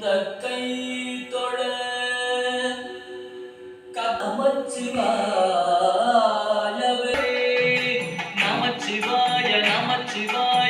இந்த கை தொழ நமச்சிவாய நமச்சிவாய நமச்சிவாய.